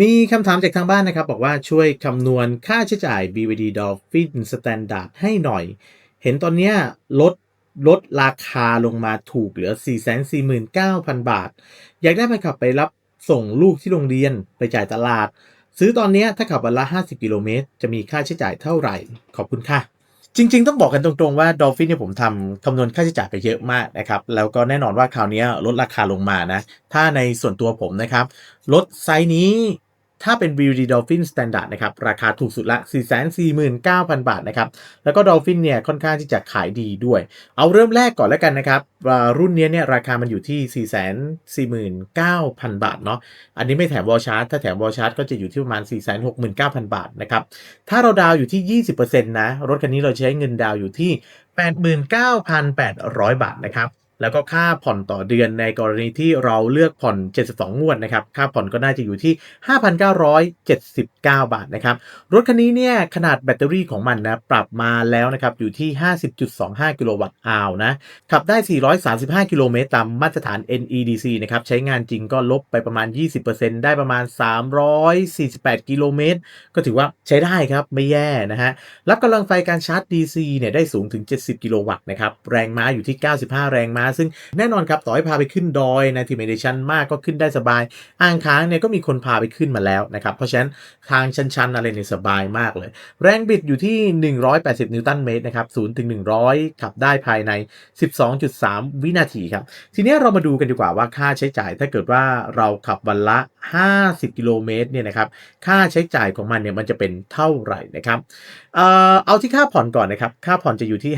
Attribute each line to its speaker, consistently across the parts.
Speaker 1: มีคำถามจากทางบ้านนะครับ บอกว่าช่วยคำนวณค่าใช้จ่าย BVD Dolphin Standard ให้หน่อย เห็นตอนเนี้ยลดลดราคาลงมาถูกเหลือ 449,000 บาท อยากได้ไปขับไปรับส่งลูกที่โรงเรียนไปจ่ายตลาด ซื้อตอนนี้ถ้าขับวันละ 50 กิโลเมตร จะมีค่าใช้จ่ายเท่าไหร่ ขอบคุณค่ะ จริง ๆ ต้องบอกกันตรงๆว่า Dolphin เนี่ยผมทำคำนวณค่าใช้จ่ายไปเยอะมากนะครับ แล้วก็แน่นอนว่าคราวนี้ลดราคาลงมานะ ถ้าในส่วนตัวผมนะครับรถไซส์นี้ ถ้าเป็น BUD Dolphin Standard นะครับ ราคาถูกสุดละ 449,000 บาทนะครับ แล้วก็ Dolphin เนี่ยค่อนข้างที่จะขายดีด้วย เอาเริ่มแรกก่อนแล้วกันนะครับ รุ่นเนี้ยเนี่ยราคามันอยู่ที่ 449,000 บาทเนาะ อันนี้ไม่แถมวอลชาร์จ ถ้าแถมวอลชาร์จก็จะอยู่ที่ประมาณ 469,000 บาทนะครับ ถ้าเราดาวอยู่ที่ 20%นะ รถคันนี้เราใช้เงินดาวอยู่ที่ 89,800 บาทนะครับ แล้วก็ค่าผ่อนต่อเดือนในกรณีที่เราเลือกผ่อน 72 งวดนะครับ ค่าผ่อนก็น่าจะอยู่ที่ 5,979 บาทนะครับ รถคันนี้เนี่ยขนาดแบตเตอรี่ของมันนะปรับมาแล้วนะครับอยู่ที่ 50.25 กิโลวัตต์อาวนะ ขับได้ 435 กิโลเมตรตามมาตรฐาน NEDC นะครับ ใช้งานจริงก็ลบไปประมาณ 20%ได้ประมาณ 348 กิโลเมตร ก็ถือว่าใช้ได้ครับไม่แย่นะฮะ รับกำลังไฟการชาร์จ DC เนี่ยได้สูงถึง 70 กิโลวัตต์นะครับ แรงม้าอยู่ที่ 95 แรงม้าซึ่งแน่นอนครับต่อให้พาไปขึ้นดอยนะทีเมเดชันมากก็ขึ้นได้สบาย อ่างค้างเนี่ยก็มีคนพาไปขึ้นมาแล้วนะครับเพราะฉะนั้นทางชันๆอะไรเนี่ยสบายมากเลย แรงบิดอยู่ที่ 180 นิวตันเมตรนะครับ0ถึง100 ขับได้ภายใน 12.3 วินาทีครับ ทีนี้เรามาดูกันดีกว่าว่าค่าใช้จ่ายถ้าเกิดว่าเราขับวันละ 50 กิโลเมตรเนี่ยนะครับค่าใช้จ่ายของมันเนี่ยมันจะเป็นเท่าไหร่นะครับเอ่อเอาที่ค่าผ่อนก่อนนะครับ ค่าผ่อนจะอยู่ที่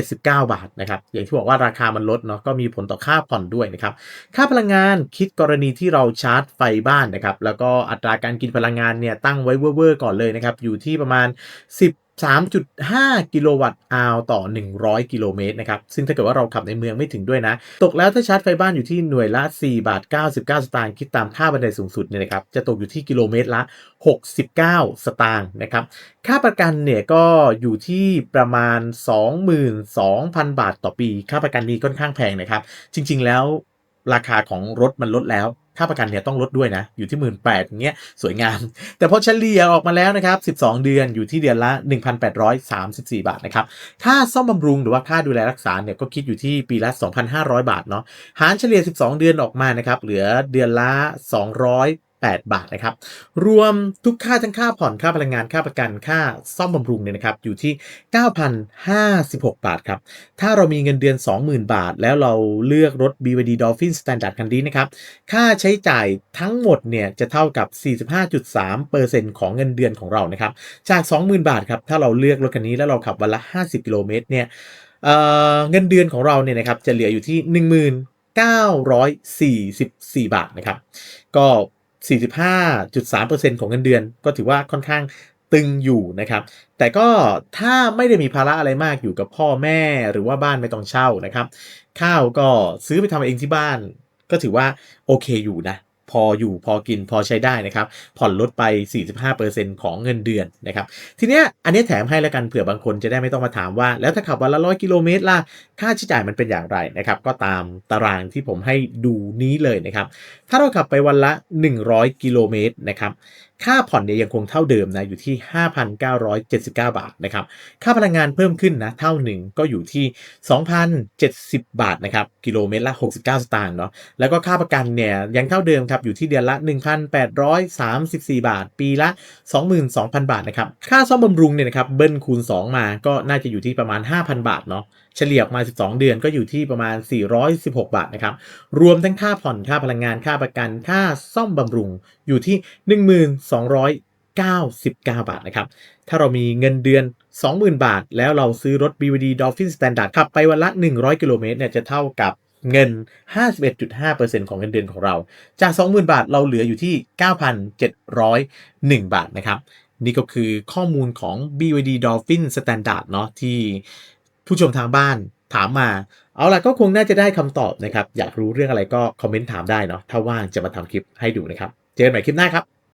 Speaker 1: 5,979 บาทนะครับ อย่างที่บอกว่าราคามันลดเนาะก็มีผลต่อค่าผ่อนด้วยนะครับค่าพลังงานคิดกรณีที่เราชาร์จไฟบ้านนะครับแล้วก็อัตราการกินพลังงานเนี่ยตั้งไว้เว่อร์ๆก่อนเลยนะครับอยู่ที่ประมาณ 10 3.5 กิโลวัตต์อาวต่อ 100 กิโลเมตรนะครับ ซึ่งถ้าเกิดว่าเราขับในเมืองไม่ถึงด้วยนะ ตกแล้วถ้าชาร์จไฟบ้านอยู่ที่หน่วยละ 4 บาท 99 สตางค์คิดตามค่าบันไดสูงสุดเนี่ยนะครับ จะตกอยู่ที่กิโลเมตรละ 69 สตางค์นะครับ ค่าประกันเนี่ยก็อยู่ที่ประมาณ 22,000 บาทต่อปี ค่าประกันนี้ค่อนข้างแพงนะครับ จริง ๆ แล้วราคาของรถมันลดแล้ว ค่าประกันเนี่ยต้องลดด้วยนะ อยู่ที่ 1 8ื่นอย่างเงี้ยสวยงาม แต่พอเฉลี่ยออกมาแล้วนะครับ 12 เดือนอยู่ที่เดือนละ 1,834 บาทนะครับ ค่าซ่อมบำรุงหรือว่าค่าดูแลรักษาเนี่ยก็คิดอยู่ที่ปีละ 2,500 บาทเนาะ หารเฉลี่ย 12 เดือนออกมานะครับ เหลือเดือนละ 200 8 บาทนะครับ รวมทุกค่าทั้งค่าผ่อนค่าพลังงานค่าประกันค่าซ่อมบำรุงเนี่ยนะครับอยู่ที่ 9,056 บาทครับ ถ้าเรามีเงินเดือน 20,000 บาท แล้วเราเลือกรถ BYD Dolphin Standard คันนี้นะครับ ค่าใช้จ่ายทั้งหมดเนี่ยจะเท่ากับ 45.3%ของเงินเดือนของเรานะครับ จาก 20,000 บาทครับ ถ้าเราเลือกรถคันนี้แล้วเราขับวันละ 50 กิโลเมตรเนี่ยเเงินเดือนของเราเนี่ยนะครับจะเหลืออยู่ที่ 1944 บาทนะครับ ก็ 45.3%ของเงินเดือน ก็ถือว่าค่อนข้างตึงอยู่นะครับ แต่ก็ถ้าไม่ได้มีภาระอะไรมากอยู่กับพ่อแม่หรือว่าบ้านไม่ต้องเช่านะครับ ข้าวก็ซื้อไปทำเองที่บ้าน ก็ถือว่าโอเคอยู่นะ พออยู่พอกินพอใช้ได้นะครับ ผ่อนลดไป 45%ของเงินเดือนนะครับ ทีเนี้ยอันนี้แถมให้แล้วกันเผื่อบางคนจะได้ไม่ต้องมาถามว่า แล้วถ้าขับวันละร้อยกิโลเมตรล่ะ ค่าใช้จ่ายมันเป็นอย่างไรนะครับ ก็ตามตารางที่ผมให้ดูนี้เลยนะครับ ถ้าเราขับไปวันละ 100 กิโลเมตรนะครับ ค่าผ่อนเนี่ยยังคงเท่าเดิมนะอยู่ที่ 5,979 บาทนะครับ ค่าพลังงานเพิ่มขึ้นนะเท่าหนึ่งก็อยู่ที่ 2,070 บาทนะครับกิโลเมตรละ 69 สตางค์เนาะแล้วก็ค่าประกันเนี่ยยังเท่าเดิมครับอยู่ที่เดือนละ 1,834 บาท ปีละ 22,000 บาทนะครับค่าซ่อมบำรุงเนี่ยนะครับเบิ้ลคูณ 2 มาก็น่าจะอยู่ที่ประมาณ 5,000 บาทเนาะ เฉลี่ยมา 12 เดือนก็อยู่ที่ประมาณ 416 บาทนะครับ รวมทั้งค่าผ่อนค่าพลังงานค่าประกันค่าซ่อมบำรุงอยู่ที่ 1299 บาทนะครับ ถ้าเรามีเงินเดือน 20,000 บาท แล้วเราซื้อรถ BYD Dolphin Standard ขับไปวันละ 100 กิโลเมตรเนี่ยจะเท่ากับเงิน 51.5%ของเงินเดือนของเรา จาก 20,000 บาทเราเหลืออยู่ที่ 9,701 บาทนะครับ นี่ก็คือข้อมูลของ BYD Dolphin Standard เนาะที่ ผู้ชมทางบ้านถามมา เอาล่ะก็คงน่าจะได้คำตอบนะครับ อยากรู้เรื่องอะไรก็คอมเมนต์ถามได้เนาะถ้าว่างจะมาทำคลิปให้ดูนะครับ เจอกันใหม่คลิปหน้าครับ